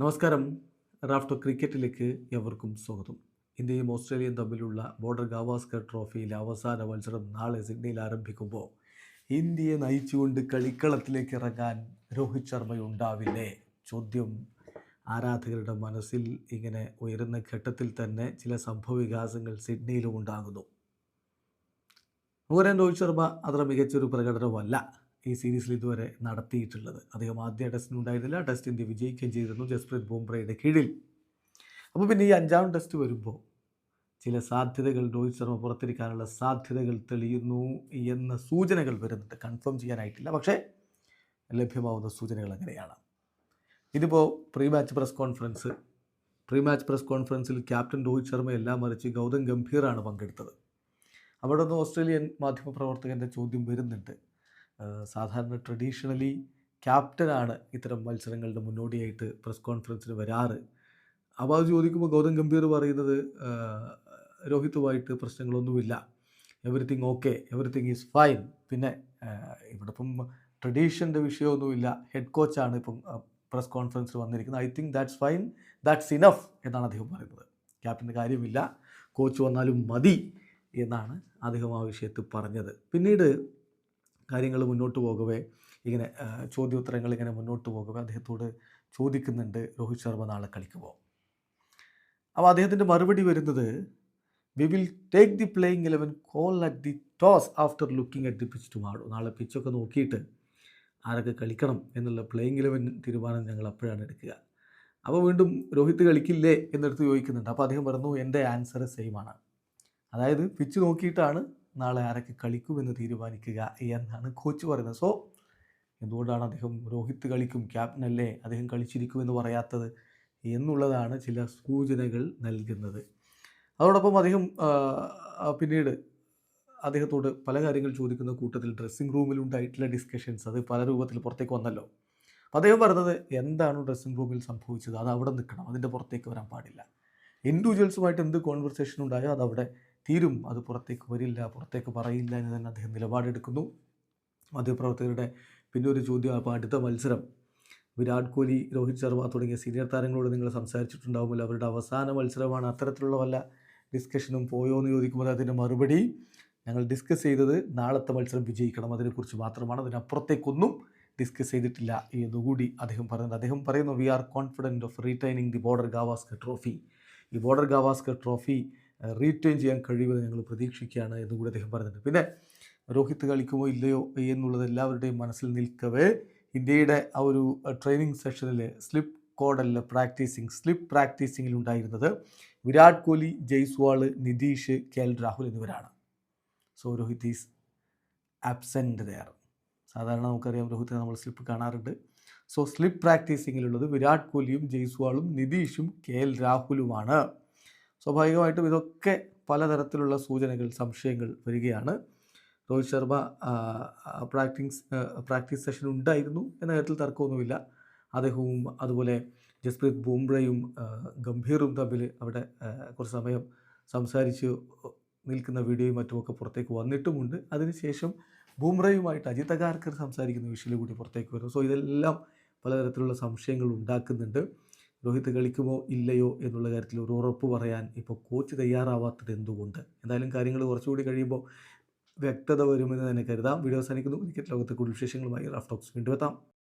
നമസ്കാരം. റാഫ്റ്റോ ക്രിക്കറ്റിലേക്ക് എവർക്കും സ്വാഗതം. ഇന്ത്യയും ഓസ്ട്രേലിയയും തമ്മിലുള്ള ബോർഡർ ഗാവാസ്കർ ട്രോഫിയിലെ അവസാന മത്സരം നാളെ സിഡ്നിയിൽ ആരംഭിക്കുമ്പോൾ ഇന്ത്യയെ നയിച്ചുകൊണ്ട് കളിക്കളത്തിലേക്ക് ഇറങ്ങാൻ രോഹിത് ശർമ്മയുണ്ടാവില്ലേ ചോദ്യം ആരാധകരുടെ മനസ്സിൽ ഇങ്ങനെ ഉയരുന്ന ഘട്ടത്തിൽ തന്നെ ചില സംഭവവികാസങ്ങൾ സിഡ്നിയിലും ഉണ്ടാകുന്നു. അതുപോലെ രോഹിത് ശർമ്മ അത്ര മികച്ചൊരു പ്രകടനമല്ല. ഈ സീരീസിൽ ഇതുവരെ നടത്തിയിട്ടുള്ളത്. അദ്ദേഹം ആദ്യ ടെസ്റ്റിന് ഉണ്ടായിരുന്നില്ല. ടെസ്റ്റ് ഇന്ത്യ വിജയിക്കുകയും ചെയ്തിരുന്നു. ജസ്പ്രീത് ബുംറയുടെ കീഴിൽ. അപ്പോൾ പിന്നെ ഈ അഞ്ചാം ടെസ്റ്റ് വരുമ്പോൾ ചില സാധ്യതകൾ രോഹിത് ശർമ്മ പുറത്തിരിക്കാനുള്ള സാധ്യതകൾ തെളിയുന്നു എന്ന സൂചനകൾ വരുന്നുണ്ട്. കൺഫേം ചെയ്യാനായിട്ടില്ല. പക്ഷേ ലഭ്യമാവുന്ന സൂചനകൾ അങ്ങനെയാണ്. ഇതിപ്പോൾ pre match press conference. Pre match press കോൺഫറൻസിൽ ക്യാപ്റ്റൻ രോഹിത് ശർമ്മയെല്ലാം മറിച്ച് ഗൗതം ഗംഭീറാണ് പങ്കെടുത്തത്. അവിടെ നിന്ന് ഓസ്ട്രേലിയൻ മാധ്യമപ്രവർത്തകന്റെ ചോദ്യം വരുന്നുണ്ട്. സാധാരണ ട്രഡീഷണലി ക്യാപ്റ്റനാണ് ഇത്തരം മത്സരങ്ങളുടെ മുന്നോടിയായിട്ട് പ്രസ് കോൺഫറൻസിന് വരാറ്. അപ്പോൾ അത് ചോദിക്കുമ്പോൾ ഗൗതം ഗംഭീർ പറയുന്നത് രോഹിത്തുമായിട്ട് പ്രശ്നങ്ങളൊന്നുമില്ല. Everything okay everything is fine പിന്നെ ഇവിടെ ഇപ്പം ട്രഡീഷന്റെ വിഷയമൊന്നുമില്ല. ഹെഡ് കോച്ചാണ് ഇപ്പം പ്രസ് കോൺഫറൻസിൽ വന്നിരിക്കുന്നത്. I think that's fine that's enough എന്നാണ് അദ്ദേഹം പറയുന്നത്. ക്യാപ്റ്റന്റെ കാര്യമില്ല. കോച്ച് വന്നാലും മതി എന്നാണ് അദ്ദേഹം ആ വിഷയത്തിൽ പറഞ്ഞത്. പിന്നീട് കാര്യങ്ങൾ മുന്നോട്ട് പോകവേ. ഇങ്ങനെ ചോദ്യോത്തരങ്ങൾ ഇങ്ങനെ മുന്നോട്ട് പോകവേ. അദ്ദേഹത്തോട് ചോദിക്കുന്നുണ്ട് രോഹിത് ശർമ്മ നാളെ കളിക്കുമോ അപ്പോൾ അദ്ദേഹത്തിന്റെ മറുപടി വരുന്നത് we will take the playing eleven call at the toss after looking at the pitch tomorrow നാളെ പിച്ചൊക്കെ നോക്കിയിട്ട് ആരൊക്കെ കളിക്കണം എന്നുള്ള പ്ലേയിങ് ഇലവൻ തീരുമാനം ഞങ്ങൾ അപ്പോഴാണ് എടുക്കുക. അപ്പോൾ വീണ്ടും രോഹിത് കളിക്കില്ലേ? എന്നെടുത്ത് ചോദിക്കുന്നുണ്ട്. അപ്പോൾ അദ്ദേഹം പറഞ്ഞു എന്റെ ആൻസർ സെയിം ആണ്. അതായത് പിച്ച് നോക്കിയിട്ടാണ് നാളെ ആരൊക്കെ കളിക്കുമെന്ന് തീരുമാനിക്കുക എന്നാണ് കോച്ച് പറയുന്നത്. സോ എന്തുകൊണ്ടാണ് അദ്ദേഹം രോഹിത് കളിക്കും ക്യാപ്റ്റനല്ലേ അദ്ദേഹം കളിച്ചിരിക്കുമെന്ന് പറയാത്തത് എന്നുള്ളതാണ് ചില സൂചനകൾ നൽകുന്നത്. അതോടൊപ്പം അദ്ദേഹം പിന്നീട് അദ്ദേഹത്തോട് പല കാര്യങ്ങൾ ചോദിക്കുന്ന കൂട്ടത്തിൽ ഡ്രസ്സിംഗ് റൂമിലുണ്ടായിട്ടുള്ള ഡിസ്കഷൻസ് അത് പല രൂപത്തിൽ പുറത്തേക്ക് വന്നല്ലോ. അപ്പോൾ അദ്ദേഹം പറഞ്ഞത് എന്താണ് ഡ്രസ്സിംഗ് റൂമിൽ സംഭവിച്ചത്? അത് അവിടെ നിൽക്കണം അതിന്റെ പുറത്തേക്ക് വരാൻ പാടില്ല. ഇൻഡിവിജ്വൽസുമായിട്ട് എന്ത് കോൺവെർസേഷൻ ഉണ്ടായോ അത് അവിടെ തീരും. അത് പുറത്തേക്ക് വരില്ല പുറത്തേക്ക് പറയില്ല എന്ന് തന്നെ അദ്ദേഹം നിലപാടെടുക്കുന്നു. മാധ്യമപ്രവർത്തകരുടെ പിന്നെ ഒരു ചോദ്യം അപ്പോൾ അടുത്ത മത്സരം. വിരാട് കോഹ്ലി രോഹിത് ശർമ്മ തുടങ്ങിയ സീനിയർ താരങ്ങളോട് നിങ്ങൾ സംസാരിച്ചിട്ടുണ്ടാവുമല്ലോ. അവരുടെ അവസാന മത്സരമാണ് അത്തരത്തിലുള്ള വല്ല ഡിസ്കഷനും പോയോ എന്ന് ചോദിക്കുമ്പോൾ അതിന്റെ മറുപടി ഞങ്ങൾ ഡിസ്കസ് ചെയ്തത് നാളത്തെ മത്സരം വിജയിക്കണം. അതിനെക്കുറിച്ച് മാത്രമാണ്. അതിനപ്പുറത്തേക്കൊന്നും ഡിസ്കസ് ചെയ്തിട്ടില്ല എന്നുകൂടി അദ്ദേഹം പറയുന്നത് അദ്ദേഹം പറയുന്നു we are confident of retaining the Border Gavaskar trophy ഈ ബോർഡർ ഗാവാസ്കർ ട്രോഫി റീറ്റൈൻ ചെയ്യാൻ കഴിയുമെന്ന് ഞങ്ങൾ പ്രതീക്ഷിക്കുകയാണ് എന്നുകൂടി അദ്ദേഹം പറഞ്ഞിട്ടുണ്ട്. പിന്നെ രോഹിത് കളിക്കുമോ ഇല്ലയോ എന്നുള്ളത് എല്ലാവരുടെയും മനസ്സിൽ നിൽക്കവേ. ഇന്ത്യയുടെ ആ ഒരു ട്രെയിനിങ് സെഷനിൽ സ്ലിപ്പ് കോഡല്ല പ്രാക്ടീസിങ് സ്ലിപ്പ് പ്രാക്ടീസിങ്ങിൽ ഉണ്ടായിരുന്നത് വിരാട് കോഹ്ലി ജയ്സ്വാൾ നിതീഷ് കെ എൽ രാഹുൽ എന്നിവരാണ്. So Rohit is absent there സാധാരണ നമുക്കറിയാം രോഹിത് നമ്മൾ സ്ലിപ്പ് കാണാറുണ്ട്. സോ സ്ലിപ്പ് പ്രാക്ടീസിങ്ങിലുള്ളത് വിരാട് കോഹ്ലിയും ജയ്സ്വാളും നിതീഷും കെ എൽ രാഹുലുമാണ്. സ്വാഭാവികമായിട്ടും ഇതൊക്കെ പലതരത്തിലുള്ള സൂചനകൾ സംശയങ്ങൾ വരികയാണ്. Rohit Sharma practice practice session ഉണ്ടായിരുന്നു എന്ന കാര്യത്തിൽ തർക്കമൊന്നുമില്ല. അദ്ദേഹവും അതുപോലെ ജസ്പ്രീത് ബുംറയും ഗംഭീറും തമ്മിൽ അവിടെ കുറച്ച് സമയം സംസാരിച്ച് നിൽക്കുന്ന വീഡിയോയും മറ്റുമൊക്കെ പുറത്തേക്ക് വന്നിട്ടുമുണ്ട്. അതിനുശേഷം ബുംറയുമായിട്ട് അജിത് അഗാർക്കർ സംസാരിക്കുന്ന വിഷയം കൂടി പുറത്തേക്ക് വരുന്നു. സോ ഇതെല്ലാം പലതരത്തിലുള്ള സംശയങ്ങൾ ഉണ്ടാക്കുന്നുണ്ട്. രോഹിത് കളിക്കുമോ ഇല്ലയോ എന്നുള്ള കാര്യത്തിൽ ഒരു ഉറപ്പ് പറയാൻ ഇപ്പോൾ കോച്ച് തയ്യാറാവാത്തത് എന്തുകൊണ്ട്? എന്തായാലും കാര്യങ്ങൾ കുറച്ചുകൂടി കഴിയുമ്പോൾ വ്യക്തത വരുമെന്ന് തന്നെ കരുതാം. വീഡിയോ അവസാനിക്കുന്നു. ക്രിക്കറ്റ് ലോകത്തെ കൂടുതൽ വിശേഷങ്ങളുമായി റഫ് ടോക്സ് വീണ്ടും എത്താം.